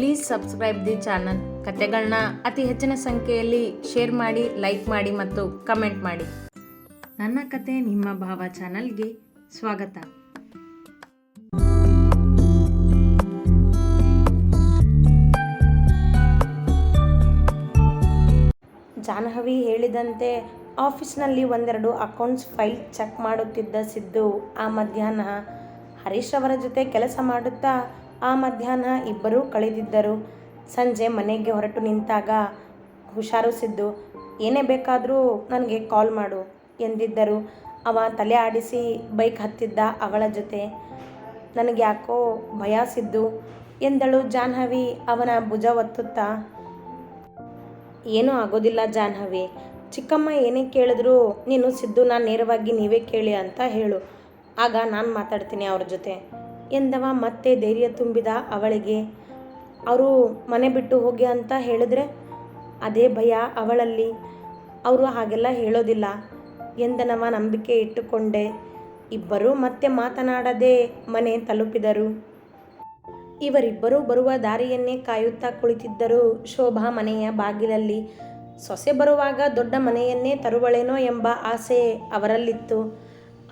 Please subscribe the channel ಕತೆಗಳನ್ನ ಅತಿ ಹೆಚ್ಚಿನ ಸಂಖ್ಯೆಯಲ್ಲಿ ಶೇರ್ ಮಾಡಿ ಲೈಕ್ ಮಾಡಿ ಮತ್ತು ಕಮೆಂಟ್ ಮಾಡಿ. ನನ್ನ ಕತೆ ನಿಮ್ಮ ಭಾವ ಚಾನಲ್ಗೆ ಸ್ವಾಗತ. ಜಾಹ್ನವಿ ಹೇಳಿದಂತೆ ಆಫೀಸ್ನಲ್ಲಿ ಒಂದೆರಡು ಅಕೌಂಟ್ಸ್ ಫೈಲ್ ಚೆಕ್ ಮಾಡುತ್ತಿದ್ದ ಸಿದ್ದು ಆ ಮಧ್ಯಾಹ್ನ ಹರೀಶ್ ಅವರ ಜೊತೆ ಕೆಲಸ ಮಾಡುತ್ತಾ ಆ ಮಧ್ಯಾಹ್ನ ಇಬ್ಬರೂ ಕಳೆದಿದ್ದರು. ಸಂಜೆ ಮನೆಗೆ ಹೊರಟು ನಿಂತಾಗ ಹುಷಾರು ಸಿದ್ದು, ಏನೇ ಬೇಕಾದರೂ ನನಗೆ ಕಾಲ್ ಮಾಡು ಎಂದಿದ್ದರು. ಅವ ತಲೆ ಆಡಿಸಿ ಬೈಕ್ ಹತ್ತಿದ್ದ ಅವಳ ಜೊತೆ. ನನಗೆ ಯಾಕೋ ಭಯ ಸಿದ್ದು ಎಂದಳು ಜಾಹ್ನವಿ ಅವನ ಭುಜ ಒತ್ತುತ್ತಾ. ಏನೂ ಆಗೋದಿಲ್ಲ ಜಾಹ್ನವಿ, ಚಿಕ್ಕಮ್ಮ ಏನೇ ಕೇಳಿದ್ರು ನೀನು ಸಿದ್ದು ನಾನು ನೇರವಾಗಿ ನೀವೇ ಕೇಳಿ ಅಂತ ಹೇಳು. ಆಗ ನಾನು ಮಾತಾಡ್ತೀನಿ ಅವ್ರ ಜೊತೆ. ಎಂದವ ಮತ್ತೆ ಧೈರ್ಯ ತುಂಬಿದ ಅವಳಿಗೆ, ಅವರು ಮನೆ ಬಿಟ್ಟು ಹೋಗಿ ಅಂತ ಹೇಳಿದ್ರೆ ಅದೇ ಭಯ ಅವಳಲ್ಲಿ. ಅವರು ಹಾಗೆಲ್ಲ ಹೇಳೋದಿಲ್ಲ, ಎಂದನವ ನಂಬಿಕೆ ಇಟ್ಟುಕೊಂಡೆ. ಇಬ್ಬರೂ ಮತ್ತೆ ಮಾತನಾಡದೆ ಮನೆ ತಲುಪಿದರು. ಇವರಿಬ್ಬರೂ ಬರುವ ದಾರಿಯನ್ನೇ ಕಾಯುತ್ತಾ ಕುಳಿತಿದ್ದರು ಶೋಭಾ ಮನೆಯ ಬಾಗಿಲಲ್ಲಿ. ಸೊಸೆ ಬರುವಾಗ ದೊಡ್ಡ ಮನೆಯನ್ನೇ ತರುವಳೇನೋ ಎಂಬ ಆಸೆ ಅವರಲ್ಲಿತ್ತು.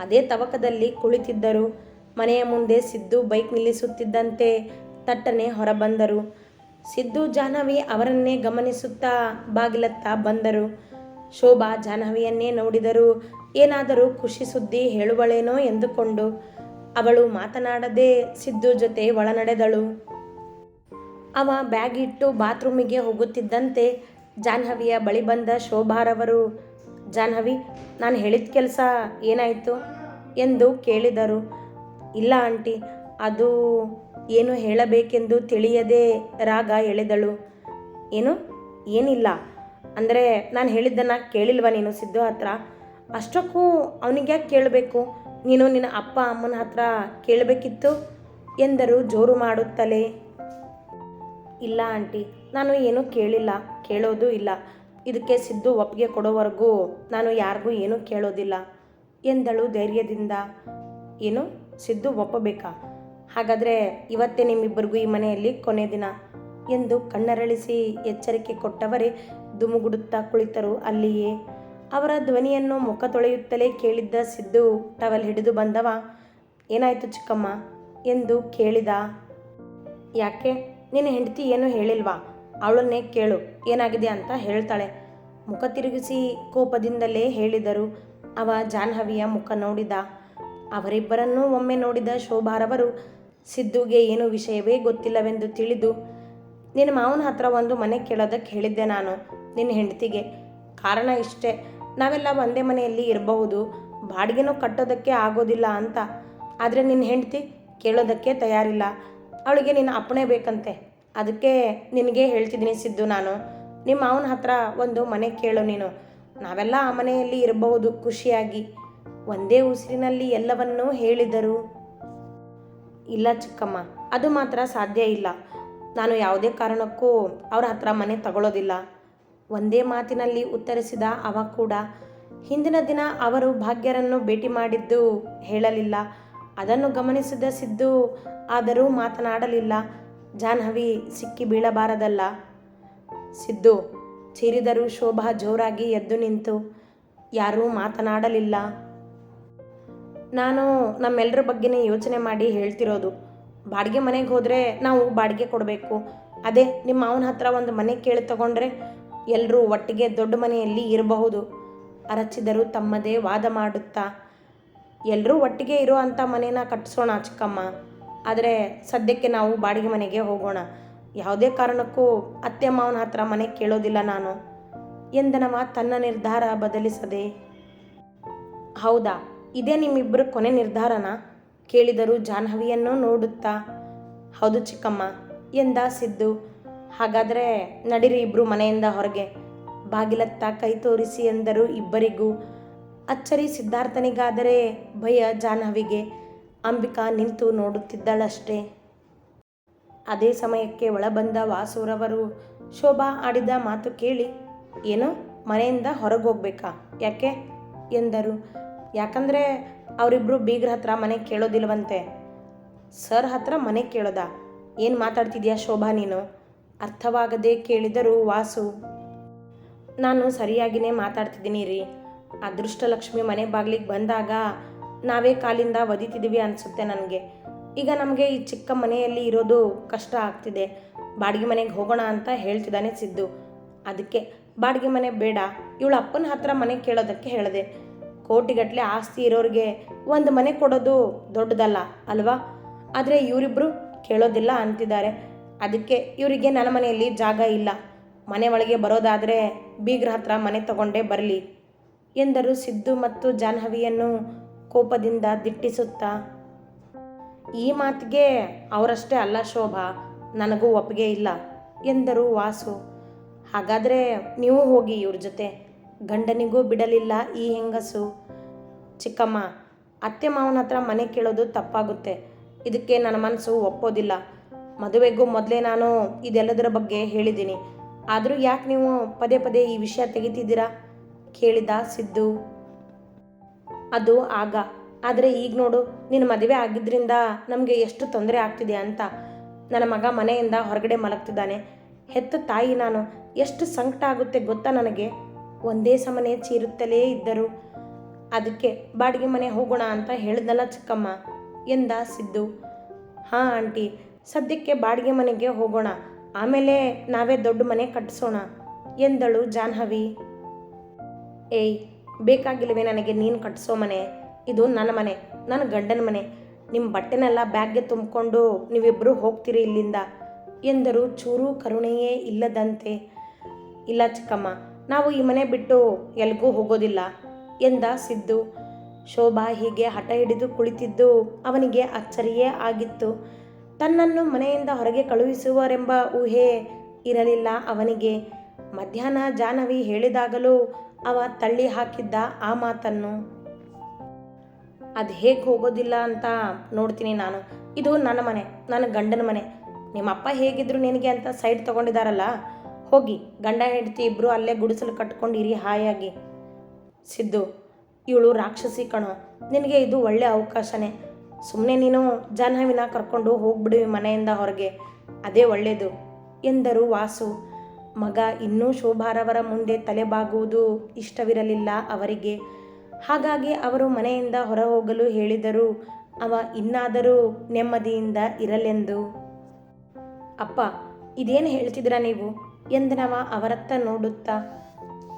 ಅದೇ ತವಕದಲ್ಲಿ ಕುಳಿತಿದ್ದರು. ಮನೆಯ ಮುಂದೆ ಸಿದ್ದು ಬೈಕ್ ನಿಲ್ಲಿಸುತ್ತಿದ್ದಂತೆ ತಟ್ಟನೆ ಹೊರಬಂದರು. ಸಿದ್ದು ಜಾಹ್ನವಿ ಅವರನ್ನೇ ಗಮನಿಸುತ್ತಾ ಬಾಗಿಲತ್ತ ಬಂದರು. ಶೋಭಾ ಜಾಹ್ನವಿಯನ್ನೇ ನೋಡಿದರು ಏನಾದರೂ ಖುಷಿ ಸುದ್ದಿ ಹೇಳುವಳೇನೋ ಎಂದುಕೊಂಡು ಅವಳು ಮಾತನಾಡದೆ ಸಿದ್ದು ಜೊತೆ ಒಳನಡೆದಳು. ಅವ ಬ್ಯಾಗ್ ಇಟ್ಟು ಬಾತ್ರೂಮಿಗೆ ಹೋಗುತ್ತಿದ್ದಂತೆ ಜಾಹ್ನವಿಯ ಬಳಿ ಬಂದ ಶೋಭಾರವರು, ಜಾಹ್ನವಿ, ನಾನು ಹೇಳಿದ ಕೆಲಸ ಏನಾಯಿತು? ಎಂದು ಕೇಳಿದರು. ಇಲ್ಲ ಆಂಟಿ, ಅದು ಏನು ಹೇಳಬೇಕೆಂದು ತಿಳಿಯದೆ ರಾಗ ಎಳೆದಳು. ಏನು? ಏನಿಲ್ಲ. ಅಂದರೆ ನಾನು ಹೇಳಿದ್ದನ್ನು ಕೇಳಿಲ್ವ ನೀನು ಸಿದ್ದು ಹತ್ರ? ಅಷ್ಟಕ್ಕೂ ಅವನಿಗೆ ಯಾಕೆ ಕೇಳಬೇಕು? ನೀನು ನಿನ್ನ ಅಪ್ಪ ಅಮ್ಮನ ಹತ್ರ ಕೇಳಬೇಕಿತ್ತು? ಎಂದರು ಜೋರು ಮಾಡುತ್ತಲೇ. ಇಲ್ಲ ಆಂಟಿ, ನಾನು ಏನೂ ಕೇಳಿಲ್ಲ, ಕೇಳೋದು ಇಲ್ಲ. ಇದಕ್ಕೆ ಸಿದ್ದು ಒಪ್ಪಿಗೆ ಕೊಡೋವರೆಗೂ ನಾನು ಯಾರಿಗೂ ಏನೂ ಕೇಳೋದಿಲ್ಲ ಎಂದಳು ಧೈರ್ಯದಿಂದ. ಏನು? ಸಿದ್ದು ಒಪ್ಪಬೇಕಾ? ಹಾಗಾದರೆ ಇವತ್ತೇ ನಿಮ್ಮಿಬ್ಬರಿಗೂ ಈ ಮನೆಯಲ್ಲಿ ಕೊನೆ ದಿನ ಎಂದು ಕಣ್ಣರಳಿಸಿ ಎಚ್ಚರಿಕೆ ಕೊಟ್ಟವರೇ ದುಮುಗುಡುತ್ತಾ ಕುಳಿತರು ಅಲ್ಲಿಯೇ. ಅವರ ಧ್ವನಿಯನ್ನು ಮುಖ ತೊಳೆಯುತ್ತಲೇ ಕೇಳಿದ್ದ ಸಿದ್ದು, ಟವಲ್ ಹಿಡಿದು ಬಂದವ? ಏನಾಯಿತು ಚಿಕ್ಕಮ್ಮ? ಎಂದು ಕೇಳಿದ. ಯಾಕೆ? ನಿನ್ನ ಹೆಂಡತಿ ಏನು ಹೇಳಿಲ್ವಾ? ಅವಳನ್ನೇ ಕೇಳು, ಏನಾಗಿದೆ ಅಂತ ಹೇಳ್ತಾಳೆ. ಮುಖ ತಿರುಗಿಸಿ ಕೋಪದಿಂದಲೇ ಹೇಳಿದರು. ಅವ ಜಾಹ್ನವಿಯ ಮುಖ ನೋಡಿದ. ಅವರಿಬ್ಬರನ್ನೂ ಒಮ್ಮೆ ನೋಡಿದ ಶೋಭಾರವರು, ಸಿದ್ದುಗೆ ಏನು ವಿಷಯವೇ ಗೊತ್ತಿಲ್ಲವೆಂದು ತಿಳಿದು, ನಿನ್ನ ಮಾವನ ಹತ್ರ ಒಂದು ಮನೆ ಕೇಳೋದಕ್ಕೆ ಹೇಳಿದ್ದೆ ನಾನು, ನಿನ್ನ ಹೆಂಡತಿಗೆ. ಕಾರಣ ಇಷ್ಟೇ, ನಾವೆಲ್ಲ ಒಂದೇ ಮನೆಯಲ್ಲಿ ಇರಬಹುದು, ಬಾಡಿಗೆನೂ ಕಟ್ಟೋದಕ್ಕೆ ಆಗೋದಿಲ್ಲ ಅಂತ. ಆದರೆ ನಿನ್ನ ಹೆಂಡತಿ ಕೇಳೋದಕ್ಕೆ ತಯಾರಿಲ್ಲ. ಅವಳಿಗೆ ನಿನ್ನ ಅಪ್ಪಣೆ ಬೇಕಂತೆ. ಅದಕ್ಕೆ ನಿನಗೆ ಹೇಳ್ತಿದ್ದೀನಿ ಸಿದ್ದು ನಾನು ನಿಮ್ಮ ಮಾವನ ಹತ್ರ ಒಂದು ಮನೆ ಕೇಳು ನೀನು. ನಾವೆಲ್ಲ ಆ ಮನೆಯಲ್ಲಿ ಇರಬಹುದು ಖುಷಿಯಾಗಿ. ಒಂದೇ ಉಸಿರಿನಲ್ಲಿ ಎಲ್ಲವನ್ನೂ ಹೇಳಿದರು. ಇಲ್ಲ ಚಿಕ್ಕಮ್ಮ, ಅದು ಮಾತ್ರ ಸಾಧ್ಯ ಇಲ್ಲ. ನಾನು ಯಾವುದೇ ಕಾರಣಕ್ಕೂ ಅವರ ಹತ್ರ ಮನೆ ತಗೊಳ್ಳೋದಿಲ್ಲ ಒಂದೇ ಮಾತಿನಲ್ಲಿ ಉತ್ತರಿಸಿದ ಅವ ಕೂಡ, ಹಿಂದಿನ ದಿನ ಅವರು ಭಾಗ್ಯರನ್ನು ಭೇಟಿ ಮಾಡಿದ್ದು ಹೇಳಲಿಲ್ಲ. ಅದನ್ನು ಗಮನಿಸಿದ ಸಿದ್ದು ಆದರೂ ಮಾತನಾಡಲಿಲ್ಲ. ಜಾಹ್ನವಿ ಸಿಕ್ಕಿ ಬೀಳಬಾರದಲ್ಲ. ಸಿದ್ದು, ಚೀರಿದರೂ ಶೋಭಾ ಜೋರಾಗಿ ಎದ್ದು ನಿಂತು, ಯಾರೂ ಮಾತನಾಡಲಿಲ್ಲ. ನಾನು ನಮ್ಮೆಲ್ಲರ ಬಗ್ಗೆನೇ ಯೋಚನೆ ಮಾಡಿ ಹೇಳ್ತಿರೋದು. ಬಾಡಿಗೆ ಮನೆಗೆ ಹೋದರೆ ನಾವು ಬಾಡಿಗೆ ಕೊಡಬೇಕು. ಅದೇ ನಿಮ್ಮ ಅವನ ಹತ್ರ ಒಂದು ಮನೆ ಕೇಳಿ ತಗೊಂಡ್ರೆ ಎಲ್ಲರೂ ಒಟ್ಟಿಗೆ ದೊಡ್ಡ ಮನೆಯಲ್ಲಿ ಇರಬಹುದು. ಅರಚಿದರು ತಮ್ಮದೇ ವಾದ ಮಾಡುತ್ತಾ? ಎಲ್ಲರೂ ಒಟ್ಟಿಗೆ ಇರೋ ಅಂಥ ಮನೇನ ಕಟ್ಟಿಸೋಣ ಚಿಕ್ಕಮ್ಮ. ಆದರೆ ಸದ್ಯಕ್ಕೆ ನಾವು ಬಾಡಿಗೆ ಮನೆಗೆ ಹೋಗೋಣ. ಯಾವುದೇ ಕಾರಣಕ್ಕೂ ಅತ್ತೆ ಮಾವನ ಹತ್ರ ಮನೆ ಕೇಳೋದಿಲ್ಲ ನಾನು. ಎಂದನವ ತನ್ನ ನಿರ್ಧಾರ ಬದಲಿಸದೆ? ಹೌದಾ? ಇದೇ ನಿಮ್ಮಿಬ್ಬರು ಕೊನೆ ನಿರ್ಧಾರನ ಕೇಳಿದರು ಜಾಹ್ನವಿಯನ್ನು ನೋಡುತ್ತಾ, ಹೌದು ಚಿಕ್ಕಮ್ಮ, ಎಂದ ಸಿದ್ದು. ಹಾಗಾದರೆ ನಡಿರಿ ಇಬ್ಬರು ಮನೆಯಿಂದ ಹೊರಗೆ. ಬಾಗಿಲತ್ತ ಕೈ ತೋರಿಸಿ ಎಂದರು ಇಬ್ಬರಿಗೂ. ಅಚ್ಚರಿ ಸಿದ್ಧಾರ್ಥನಿಗಾದರೆ ಭಯ ಜಾಹ್ನವಿಗೆ. ಅಂಬಿಕಾ ನಿಂತು ನೋಡುತ್ತಿದ್ದಳಷ್ಟೇ. ಅದೇ ಸಮಯಕ್ಕೆ ಒಳಬಂದ ವಾಸುರವರು ಶೋಭಾ ಆಡಿದ ಮಾತು ಕೇಳಿ, ಏನು, ಮನೆಯಿಂದ ಹೊರಗೆ ಹೋಗ್ಬೇಕಾ? ಯಾಕೆ? ಎಂದರು. ಯಾಕಂದರೆ ಅವರಿಬ್ಬರು ಬೀಗ್ರ ಹತ್ರ ಮನೆ ಕೇಳೋದಿಲ್ವಂತೆ. ಸರ್ ಹತ್ರ ಮನೆ ಕೇಳೋದ? ಏನು ಮಾತಾಡ್ತಿದ್ಯಾ ಶೋಭಾ ನೀನು? ಅರ್ಥವಾಗದೆ ಕೇಳಿದರು ವಾಸು. ನಾನು ಸರಿಯಾಗಿಯೇ ಮಾತಾಡ್ತಿದ್ದೀನಿ ರೀ. ಅದೃಷ್ಟಲಕ್ಷ್ಮಿ ಮನೆ ಬಾಗಿಲಿಗೆ ಬಂದಾಗ ನಾವೇ ಕಾಲಿಂದ ಒದಿತಿದ್ದೀವಿ ಅನಿಸುತ್ತೆ ನನಗೆ. ಈಗ ನಮಗೆ ಈ ಚಿಕ್ಕ ಮನೆಯಲ್ಲಿ ಇರೋದು ಕಷ್ಟ ಆಗ್ತಿದೆ. ಬಾಡಿಗೆ ಮನೆಗೆ ಹೋಗೋಣ ಅಂತ ಹೇಳ್ತಿದ್ದಾನೆ ಸಿದ್ದು. ಅದಕ್ಕೆ, ಬಾಡಿಗೆ ಮನೆ ಬೇಡ. ಇವಳು ಅಪ್ಪನ ಹತ್ರ ಮನೆ ಕೇಳೋದಕ್ಕೆ ಹೇಳಿದೆ. ಕೋಟಿಗಟ್ಟಲೆ ಆಸ್ತಿ ಇರೋರಿಗೆ ಒಂದು ಮನೆ ಕೊಡೋದು ದೊಡ್ಡದಲ್ಲ, ಅಲ್ವಾ? ಆದರೆ ಇವರಿಬ್ಬರು ಕೇಳೋದಿಲ್ಲ ಅಂತಿದ್ದಾರೆ. ಅದಕ್ಕೆ ಇವರಿಗೆ ನನ್ನ ಮನೆಯಲ್ಲಿ ಜಾಗ ಇಲ್ಲ. ಮನೆ ಒಳಗೆ ಬರೋದಾದರೆ ಬೀಗ್ರ ಹತ್ರ ಮನೆ ತಗೊಂಡೇ ಬರಲಿ ಎಂದರು ಸಿದ್ದು ಮತ್ತು ಜಾಹ್ನವಿಯನ್ನು ಕೋಪದಿಂದ ದಿಟ್ಟಿಸುತ್ತಾ. ಈ ಮಾತಿಗೆ ಅವರಷ್ಟೇ ಅಲ್ಲ ಶೋಭಾ, ನನಗೂ ಒಪ್ಪಿಗೆ ಇಲ್ಲ ಎಂದರು ವಾಸು. ಹಾಗಾದರೆ ನೀವು ಹೋಗಿ ಇವ್ರ ಜೊತೆ ಗಂಡನಿಗೂ ಬಿಡಲಿಲ್ಲ ಈ ಹೆಂಗಸು. ಚಿಕ್ಕಮ್ಮ, ಅತ್ತೆ ಮಾವನ ಹತ್ರ ಮನೆ ಕೇಳೋದು ತಪ್ಪಾಗುತ್ತೆ. ಇದಕ್ಕೆ ನನ್ನ ಮನಸ್ಸು ಒಪ್ಪೋದಿಲ್ಲ. ಮದುವೆಗೂ ಮೊದಲೇ ನಾನು ಇದೆಲ್ಲದರ ಬಗ್ಗೆ ಹೇಳಿದ್ದೀನಿ. ಆದರೂ ಯಾಕೆ ನೀವು ಪದೇ ಪದೇ ಈ ವಿಷಯ ತೆಗಿತಿದ್ದೀರಾ? ಕೇಳಿದ ಸಿದ್ದು. ಅದು ಆಗ. ಆದರೆ ಈಗ ನೋಡು, ನಿನ್ನ ಮದುವೆ ಆಗಿದ್ದರಿಂದ ನಮಗೆ ಎಷ್ಟು ತೊಂದರೆ ಆಗ್ತಿದೆ ಅಂತ. ನನ್ನ ಮಗ ಮನೆಯಿಂದ ಹೊರಗಡೆ ಮಲಗ್ತಿದ್ದಾನೆ. ಹೆತ್ತ ತಾಯಿ ನಾನು. ಎಷ್ಟು ಸಂಕಟ ಆಗುತ್ತೆ ಗೊತ್ತಾ ನನಗೆ? ಒಂದೇ ಸಮನೆ ಚೀರುತ್ತಲೇ ಇದ್ದರು. ಅದಕ್ಕೆ ಬಾಡಿಗೆ ಮನೆ ಹೋಗೋಣ ಅಂತ ಹೇಳಿದ್ನಲ್ಲ ಚಿಕ್ಕಮ್ಮ, ಎಂದ ಸಿದ್ದು. ಹಾಂ ಆಂಟಿ, ಸದ್ಯಕ್ಕೆ ಬಾಡಿಗೆ ಮನೆಗೆ ಹೋಗೋಣ. ಆಮೇಲೆ ನಾವೇ ದೊಡ್ಡ ಮನೆ ಕಟ್ಟಿಸೋಣ ಎಂದಳು ಜಾಹ್ನವಿ. ಏಯ್ ಬೇಕಾಗಿಲ್ವೇ ನನಗೆ ನೀನು ಕಟ್ಟಿಸೋ ಮನೆ. ಇದು ನನ್ನ ಮನೆ, ನನ್ನ ಗಂಡನ ಮನೆ. ನಿಮ್ಮ ಬಟ್ಟೆನೆಲ್ಲ ಬ್ಯಾಗ್ಗೆ ತುಂಬಿಕೊಂಡು ನೀವಿಬ್ಬರು ಹೋಗ್ತೀರಿ ಇಲ್ಲಿಂದ, ಎಂದರು ಚೂರು ಕರುಣೆಯೇ ಇಲ್ಲದಂತೆ. ಇಲ್ಲ ಚಿಕ್ಕಮ್ಮ ನಾವು ಈ ಮನೆ ಬಿಟ್ಟು ಎಲ್ಗೂ ಹೋಗೋದಿಲ್ಲ ಎಂದ ಸಿದ್ದು. ಶೋಭಾ ಹೀಗೆ ಹಠ ಹಿಡಿದು ಕುಳಿತಿದ್ದು ಅವನಿಗೆ ಅಚ್ಚರಿಯೇ ಆಗಿತ್ತು. ತನ್ನನ್ನು ಮನೆಯಿಂದ ಹೊರಗೆ ಕಳುಹಿಸುವರೆಂಬ ಊಹೆ ಇರಲಿಲ್ಲ ಅವನಿಗೆ. ಮಧ್ಯಾಹ್ನ ಜಾಹ್ನವಿ ಹೇಳಿದಾಗಲೂ ಅವ ತಳ್ಳಿ ಹಾಕಿದ್ದ ಆ ಮಾತನ್ನು. ಅದು ಹೇಗೆ ಹೋಗೋದಿಲ್ಲ ಅಂತ ನೋಡ್ತೀನಿ ನಾನು. ಇದು ನನ್ನ ಮನೆ, ನನ್ನ ಗಂಡನ ಮನೆ. ನಿಮ್ಮಪ್ಪ ಹೇಗಿದ್ರು ನಿನಗೆ ಅಂತ ಸೈಡ್ ತಗೊಂಡಿದಾರಲ್ಲ. ಹೋಗಿ ಗಂಡ ಹೆಂಡತಿ ಇಬ್ಬರು ಅಲ್ಲೇ ಗುಡಿಸಲು ಕಟ್ಕೊಂಡಿರಿ ಹಾಯಾಗಿ. ಸಿದ್ದು, ಇವಳು ರಾಕ್ಷಸಿ ಕಣೋ, ನಿನಗೆ ಇದು ಒಳ್ಳೆ ಅವಕಾಶನೇ. ಸುಮ್ಮನೆ ನೀನು ಜಾಹ್ನವಿನ ಕರ್ಕೊಂಡು ಹೋಗ್ಬಿಡಿ ಮನೆಯಿಂದ ಹೊರಗೆ. ಅದೇ ಒಳ್ಳೆಯದು ಎಂದರು ವಾಸು. ಮಗ, ಇನ್ನೂ ಶೋಭಾರವರ ಮುಂದೆ ತಲೆಬಾಗುವುದು ಇಷ್ಟವಿರಲಿಲ್ಲ ಅವರಿಗೆ. ಹಾಗಾಗಿ ಅವರು ಮನೆಯಿಂದ ಹೊರ ಹೋಗಲು ಹೇಳಿದರು, ಅವ ಇನ್ನಾದರೂ ನೆಮ್ಮದಿಯಿಂದ ಇರಲೆಂದು. ಅಪ್ಪ, ಇದೇನು ಹೇಳ್ತಿದ್ರ ನೀವು? ಎಂದನವ ಅವರತ್ತ ನೋಡುತ್ತಾ,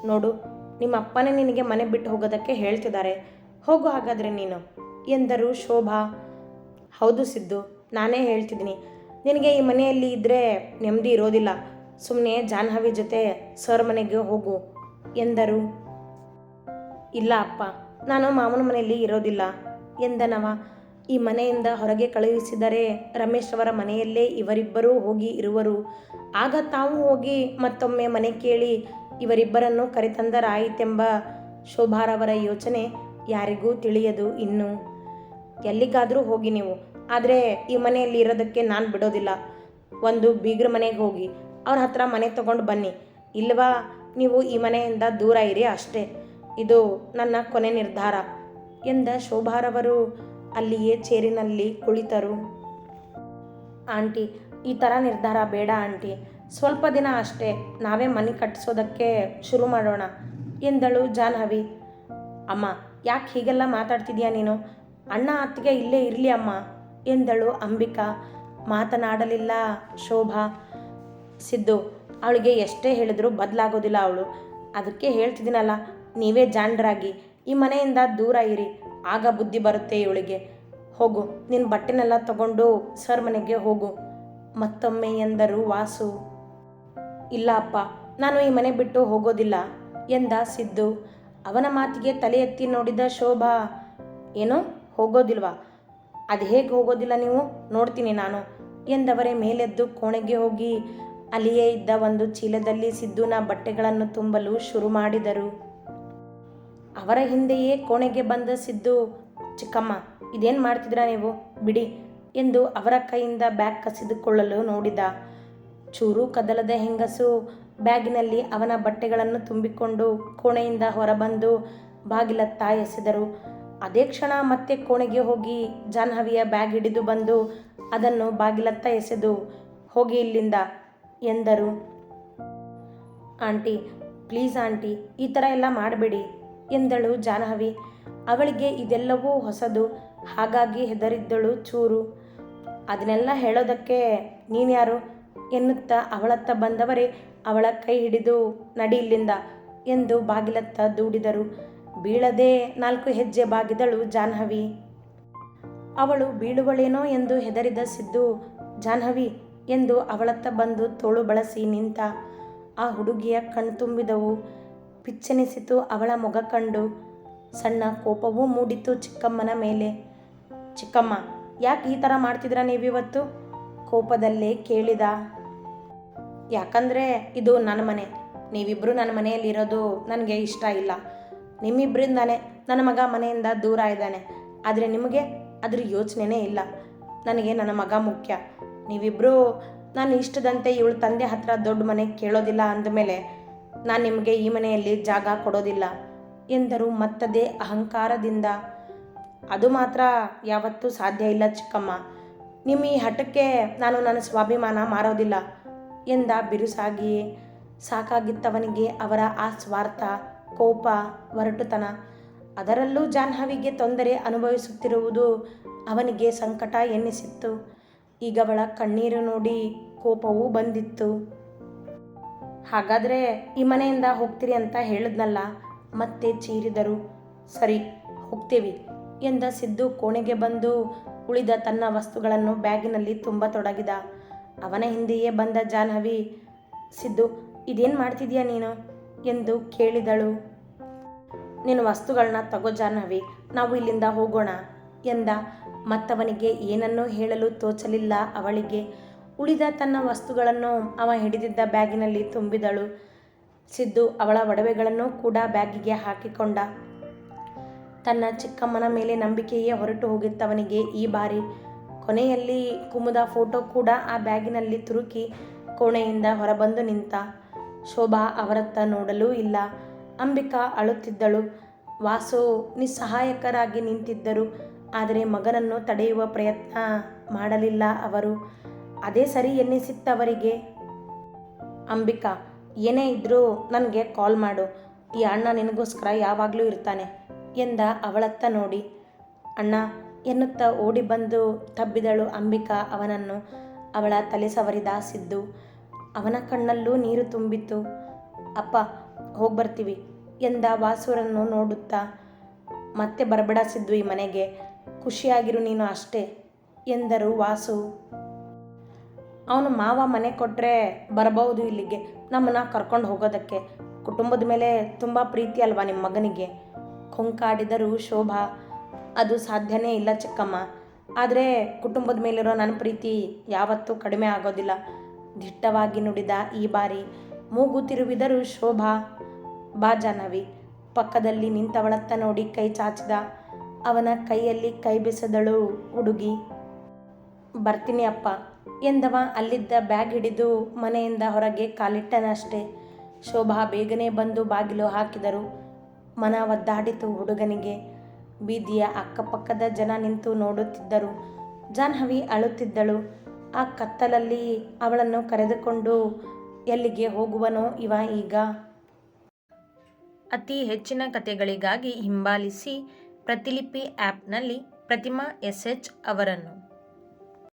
ನೋಡು, ನಿಮ್ಮ ಅಪ್ಪನೇ ನಿನಗೆ ಮನೆ ಬಿಟ್ಟು ಹೋಗೋದಕ್ಕೆ ಹೇಳ್ತಿದ್ದಾರೆ. ಹೋಗು ಹಾಗಾದರೆ ನೀನು, ಎಂದರು ಶೋಭಾ. ಹೌದು ಸಿದ್ದು, ನಾನೇ ಹೇಳ್ತಿದ್ದೀನಿ. ನಿನಗೆ ಈ ಮನೆಯಲ್ಲಿ ಇದ್ದರೆ ನೆಮ್ಮದಿ ಇರೋದಿಲ್ಲ. ಸುಮ್ಮನೆ ಜಾಹ್ನವಿ ಜೊತೆ ಸರ್ ಮನೆಗೆ ಹೋಗು, ಎಂದರು. ಇಲ್ಲ ಅಪ್ಪ, ನಾನು ಮಾಮನ ಮನೆಯಲ್ಲಿ ಇರೋದಿಲ್ಲ ಎಂದನವ ಈ ಮನೆಯಿಂದ ಹೊರಗೆ ಕಳುಹಿಸಿದರೆ ರಮೇಶ್ ಅವರ ಮನೆಯಲ್ಲೇ ಇವರಿಬ್ಬರೂ ಹೋಗಿ ಇರುವರು. ಆಗ ತಾವು ಹೋಗಿ ಮತ್ತೊಮ್ಮೆ ಮನೆ ಕೇಳಿ ಇವರಿಬ್ಬರನ್ನು ಕರೆತಂದರಾಯಿತೆಂಬ ಶೋಭಾರವರ ಯೋಚನೆ ಯಾರಿಗೂ ತಿಳಿಯದು ಇನ್ನು. ಎಲ್ಲಿಗಾದರೂ ಹೋಗಿ ನೀವು, ಆದರೆ ಈ ಮನೆಯಲ್ಲಿ ಇರೋದಕ್ಕೆ ನಾನು ಬಿಡೋದಿಲ್ಲ. ಒಂದು ಬೀಗ್ರ ಮನೆಗೆ ಹೋಗಿ, ಅವ್ರ ಹತ್ರ ಮನೆ ತಗೊಂಡು ಬನ್ನಿ. ಇಲ್ವಾ, ನೀವು ಈ ಮನೆಯಿಂದ ದೂರ ಇರಿ ಅಷ್ಟೇ. ಇದು ನನ್ನ ಕೊನೆ ನಿರ್ಧಾರ, ಎಂದ ಶೋಭಾರವರು ಅಲ್ಲಿಯೇ ಚೇರಿನಲ್ಲಿ ಕುಳಿತರು. ಆಂಟಿ, ಈ ಥರ ನಿರ್ಧಾರ ಬೇಡ ಆಂಟಿ. ಸ್ವಲ್ಪ ದಿನ ಅಷ್ಟೇ. ನಾವೇ ಮನೆ ಕಟ್ಟಿಸೋದಕ್ಕೆ ಶುರು ಮಾಡೋಣ, ಎಂದಳು ಜಾನ್ಹವಿ ಅಮ್ಮ, ಯಾಕೆ ಹೀಗೆಲ್ಲ ಮಾತಾಡ್ತಿದ್ಯಾ ನೀನು? ಅಣ್ಣ ಅತ್ತಿಗೆ ಇಲ್ಲೇ ಇರಲಿ ಅಮ್ಮ, ಎಂದಳು ಅಂಬಿಕಾ. ಮಾತನಾಡಲಿಲ್ಲ ಶೋಭಾ. ಸಿದ್ದು, ಅವಳಿಗೆ ಎಷ್ಟೇ ಹೇಳಿದ್ರು ಬದಲಾಗೋದಿಲ್ಲ ಅವಳು. ಅದಕ್ಕೆ ಹೇಳ್ತಿದ್ದೀನಲ್ಲ, ನೀವೇ ಜಾಣರಾಗಿ ಈ ಮನೆಯಿಂದ ದೂರ ಇರಿ. ಆಗ ಬುದ್ಧಿ ಬರುತ್ತೆ ಇವಳಿಗೆ. ಹೋಗು ನಿನ್ನ ಬಟ್ಟೆನೆಲ್ಲ ತಗೊಂಡು ಸರ್ ಮನೆಗೆ ಹೋಗು. ಮತ್ತೊಮ್ಮೆ ಎಂದರು ವಾಸು. ಇಲ್ಲ ಅಪ್ಪ, ನಾನು ಈ ಮನೆ ಬಿಟ್ಟು ಹೋಗೋದಿಲ್ಲ ಎಂದ ಸಿದ್ದು. ಅವನ ಮಾತಿಗೆ ತಲೆ ಎತ್ತಿ ನೋಡಿದ ಶೋಭಾ, ಏನು, ಹೋಗೋದಿಲ್ವಾ? ಅದು ಹೇಗೆ ಹೋಗೋದಿಲ್ಲ ನೀವು? ನೋಡ್ತೀನಿ ನಾನು ಎಂದವರೇ ಮೇಲೆದ್ದು ಕೋಣೆಗೆ ಹೋಗಿ ಅಲ್ಲಿಯೇ ಇದ್ದ ಒಂದು ಚೀಲದಲ್ಲಿ ಸಿದ್ದುನ ಬಟ್ಟೆಗಳನ್ನು ತುಂಬಲು ಶುರು ಮಾಡಿದರು. ಅವರ ಹಿಂದೆಯೇ ಕೋಣೆಗೆ ಬಂದ ಸಿದ್ದು, ಚಿಕ್ಕಮ್ಮ, ಇದೇನು ಮಾಡ್ತಿದ್ರಾ ನೀವು? ಬಿಡಿ, ಎಂದು ಅವರ ಕೈಯಿಂದ ಬ್ಯಾಗ್ ಕಸಿದುಕೊಳ್ಳಲು ನೋಡಿದ. ಚೂರು ಕದಲದ ಹೆಂಗಸು ಬ್ಯಾಗಿನಲ್ಲಿ ಅವನ ಬಟ್ಟೆಗಳನ್ನು ತುಂಬಿಕೊಂಡು ಕೋಣೆಯಿಂದ ಹೊರಬಂದು ಬಾಗಿಲತ್ತ ಎಸೆದರು. ಅದೇ ಕ್ಷಣ ಮತ್ತೆ ಕೋಣೆಗೆ ಹೋಗಿ ಜಾಹ್ನವಿಯ ಬ್ಯಾಗ್ ಹಿಡಿದು ಬಂದು ಅದನ್ನು ಬಾಗಿಲತ್ತ ಎಸೆದು, ಹೋಗಿ ಇಲ್ಲಿಂದ, ಎಂದರು. ಆಂಟಿ, ಪ್ಲೀಸ್ ಆಂಟಿ, ಈ ಥರ ಎಲ್ಲ ಮಾಡಬೇಡಿ. ಎಂದಳು ಜಾಹ್ನವಿ. ಅವಳಿಗೆ ಇದೆಲ್ಲವೂ ಹೊಸದು. ಹಾಗಾಗಿ ಹೆದರಿದ್ದಳು ಚೂರು. ಅದನ್ನೆಲ್ಲ ಹೇಳೋದಕ್ಕೆ ನೀನ್ಯಾರು? ಎನ್ನುತ್ತಾ ಅವಳತ್ತ ಬಂದವರೇ ಅವಳ ಕೈ ಹಿಡಿದು ನಡಿ ಇಲ್ಲಿಂದ ಎಂದು ಬಾಗಿಲತ್ತ ದೂಡಿದರು. ಬೀಳದೆ ನಾಲ್ಕು ಹೆಜ್ಜೆ ಬಾಗಿದಳು ಜಾಹ್ನವಿ. ಅವಳು ಬೀಳುವಳೇನೋ ಎಂದು ಹೆದರಿದ ಸಿದ್ದು, ಜಾಹ್ನವಿ ಎಂದು ಅವಳತ್ತ ಬಂದು ತೋಳು ಬಳಸಿ ನಿಂತ ಆ ಹುಡುಗಿಯ ಕಣ್ತುಂಬಿದವು. ಪಿಚ್ಚೆನಿಸಿತು ಅವಳ ಮೊಗ ಕಂಡು. ಸಣ್ಣ ಕೋಪವೂ ಮೂಡಿತು ಚಿಕ್ಕಮ್ಮನ ಮೇಲೆ. ಚಿಕ್ಕಮ್ಮ, ಯಾಕೆ ಈ ಥರ ಮಾಡ್ತಿದ್ರ ನೀವಿವತ್ತು? ಕೋಪದಲ್ಲೇ ಕೇಳಿದ. ಯಾಕಂದರೆ ಇದು ನನ್ನ ಮನೆ. ನೀವಿಬ್ಬರು ನನ್ನ ಮನೆಯಲ್ಲಿರೋದು ನನಗೆ ಇಷ್ಟ ಇಲ್ಲ. ನಿಮ್ಮಿಬ್ಬರಿಂದಾನೆ ನನ್ನ ಮಗ ಮನೆಯಿಂದ ದೂರ ಇದ್ದಾನೆ. ಆದರೆ ನಿಮಗೆ ಅದ್ರ ಯೋಚನೆನೇ ಇಲ್ಲ. ನನಗೆ ನನ್ನ ಮಗ ಮುಖ್ಯ. ನೀವಿಬ್ಬರು ನಾನು ಇಷ್ಟದಂತೆ ಇವಳು ತಂದೆ ಹತ್ರ ದೊಡ್ಡ ಮನೆ ಕೇಳೋದಿಲ್ಲ ಅಂದಮೇಲೆ ನಾನು ನಿಮಗೆ ಈ ಮನೆಯಲ್ಲಿ ಜಾಗ ಕೊಡೋದಿಲ್ಲ ಎಂದರು ಮತ್ತದೇ ಅಹಂಕಾರದಿಂದ. ಅದು ಮಾತ್ರ ಯಾವತ್ತೂ ಸಾಧ್ಯ ಇಲ್ಲ ಚಿಕ್ಕಮ್ಮ. ನಿಮ್ಮ ಈ ಹಠಕ್ಕೆ ನಾನು ನನ್ನ ಸ್ವಾಭಿಮಾನ ಮಾರೋದಿಲ್ಲ ಎಂದ ಬಿರುಸಾಗಿ ಸಾಕಾಗಿತ್ತವನಿಗೆ ಅವರ ಆ ಸ್ವಾರ್ಥ, ಕೋಪ, ಒರಟುತನ. ಅದರಲ್ಲೂ ಜಾಹ್ನವಿಗೆ ತೊಂದರೆ ಅನುಭವಿಸುತ್ತಿರುವುದು ಅವನಿಗೆ ಸಂಕಟ ಎನ್ನಿಸಿತ್ತು. ಈಗವಳ ಕಣ್ಣೀರು ನೋಡಿ ಕೋಪವೂ ಬಂದಿತ್ತು. ಹಾಗಾದರೆ ಈ ಮನೆಯಿಂದ ಹೋಗ್ತೀರಿ ಅಂತ ಹೇಳಿದ್ನಲ್ಲ, ಮತ್ತೆ ಚೀರಿದರು, ಸರಿ, ಹೋಗ್ತೀವಿ, ಎಂದ ಸಿದ್ದು ಕೋಣೆಗೆ ಬಂದು ಉಳಿದ ತನ್ನ ವಸ್ತುಗಳನ್ನು ಬ್ಯಾಗಿನಲ್ಲಿ ತುಂಬ ತೊಡಗಿದ. ಅವನ ಹಿಂದೆಯೇ ಬಂದ ಜಾಹ್ನವಿ, ಸಿದ್ದು, ಇದೇನು ಮಾಡ್ತಿದ್ಯಾ ನೀನು? ಎಂದು ಕೇಳಿದಳು. ನೀನು ವಸ್ತುಗಳನ್ನ ತಗೋ ಜಾಹ್ನವಿ, ನಾವು ಇಲ್ಲಿಂದ ಹೋಗೋಣ, ಎಂದ. ಮತ್ತವನಿಗೆ ಏನನ್ನೂ ಹೇಳಲು ತೋಚಲಿಲ್ಲ ಅವಳಿಗೆ. ಉಳಿದ ತನ್ನ ವಸ್ತುಗಳನ್ನು ಅವ ಹಿಡಿದಿದ್ದ ಬ್ಯಾಗಿನಲ್ಲಿ ತುಂಬಿದಳು. ಸಿದ್ದು ಅವಳ ಒಡವೆಗಳನ್ನು ಕೂಡ ಬ್ಯಾಗಿಗೆ ಹಾಕಿಕೊಂಡ. ತನ್ನ ಚಿಕ್ಕಮ್ಮನ ಮೇಲೆ ನಂಬಿಕೆಯೇ ಹೊರಟು ಹೋಗಿತ್ತವನಿಗೆ ಈ ಬಾರಿ. ಕೊನೆಯಲ್ಲಿ ಕುಮುದ ಫೋಟೋ ಕೂಡ ಆ ಬ್ಯಾಗಿನಲ್ಲಿ ತುರುಕಿ ಕೋಣೆಯಿಂದ ಹೊರಬಂದು ನಿಂತ. ಶೋಭಾ ಅವರತ್ತ ನೋಡಲೂ ಇಲ್ಲ. ಅಂಬಿಕಾ ಅಳುತ್ತಿದ್ದಳು. ವಾಸು ನಿಸ್ಸಹಾಯಕರಾಗಿ ನಿಂತಿದ್ದರು. ಆದರೆ ಮಗನನ್ನು ತಡೆಯುವ ಪ್ರಯತ್ನ ಮಾಡಲಿಲ್ಲ ಅವರು. ಅದೇ ಸರಿ ಎನ್ನಿಸಿತ್ತವರಿಗೆ? ಅಂಬಿಕಾ, ಏನೇ ಇದ್ದರೂ ನನಗೆ ಕಾಲ್ ಮಾಡು. ಈ ಅಣ್ಣ ನಿನಗೋಸ್ಕರ ಯಾವಾಗಲೂ ಇರ್ತಾನೆ ಎಂದ ಅವಳತ್ತ ನೋಡಿ. ಅಣ್ಣ, ಎನ್ನುತ್ತಾ ಓಡಿ ಬಂದು ತಬ್ಬಿದಳು ಅಂಬಿಕಾ ಅವನನ್ನು. ಅವಳ ತಲೆ ಸವರಿದ ಸಿದ್ದು. ಅವನ ಕಣ್ಣಲ್ಲೂ ನೀರು ತುಂಬಿತು ಅಪ್ಪ, ಹೋಗಿ ಬರ್ತೀವಿ ಎಂದ ವಾಸುರನ್ನು ನೋಡುತ್ತಾ. ಮತ್ತೆ ಬರಬೇಡ ಸಿದ್ದು ಈ ಮನೆಗೆ. ಖುಷಿಯಾಗಿರು ನೀನು ಅಷ್ಟೇ ಎಂದರು ವಾಸು. ಅವನು ಮಾವ ಮನೆ ಕೊಟ್ಟರೆ ಬರಬಹುದು ಇಲ್ಲಿಗೆ. ನಮ್ಮನ್ನು ಕರ್ಕೊಂಡು ಹೋಗೋದಕ್ಕೆ. ಕುಟುಂಬದ ಮೇಲೆ ತುಂಬ ಪ್ರೀತಿ ಅಲ್ವಾ ನಿಮ್ಮ ಮಗನಿಗೆ? ಕೊಂಕಾಡಿದರು ಶೋಭಾ, ಅದು ಸಾಧ್ಯನೇ ಇಲ್ಲ ಚಿಕ್ಕಮ್ಮ. ಆದರೆ ಕುಟುಂಬದ ಮೇಲಿರೋ ನನ್ನ ಪ್ರೀತಿ ಯಾವತ್ತೂ ಕಡಿಮೆ ಆಗೋದಿಲ್ಲ. ದಿಟ್ಟವಾಗಿ ನುಡಿದ ಈ ಬಾರಿ ಮೂಗು ತಿರುವಿದರು ಶೋಭಾ, ಬಾ ಜಾಹ್ನವಿ. ಪಕ್ಕದಲ್ಲಿ ನಿಂತವಳತ್ತ ನೋಡಿ ಕೈ ಚಾಚಿದ. ಅವನ ಕೈಯಲ್ಲಿ ಕೈ ಬೆಸೆದಳು ಹುಡುಗಿ, ಬರ್ತೀನಿ ಅಪ್ಪ. ಎಂದವ, ಅಲ್ಲಿದ್ದ ಬ್ಯಾಗ್ ಹಿಡಿದು ಮನೆಯಿಂದ ಹೊರಗೆ ಕಾಲಿಟ್ಟನಷ್ಟೇ. ಶೋಭಾ ಬೇಗನೆ ಬಂದು ಬಾಗಿಲು ಹಾಕಿದರು. ಮನ ಒದ್ದಾಡಿತು ಹುಡುಗನಿಗೆ. ಬೀದಿಯ ಅಕ್ಕಪಕ್ಕದ ಜನ ನಿಂತು ನೋಡುತ್ತಿದ್ದರು. ಜಾಹ್ನವಿ ಅಳುತ್ತಿದ್ದಳು. ಆ ಕತ್ತಲಲ್ಲಿ ಅವಳನ್ನು ಕರೆದುಕೊಂಡು, ಎಲ್ಲಿಗೆ ಹೋಗುವನೋ ಇವ ಈಗ? ಅತಿ ಹೆಚ್ಚಿನ ಕಥೆಗಳಿಗಾಗಿ ಹಿಂಬಾಲಿಸಿ ಪ್ರತಿಲಿಪಿ ಆ್ಯಪ್ನಲ್ಲಿ ಪ್ರತಿಮಾ ಎಸ್ ಎಚ್ ಅವರನ್ನು.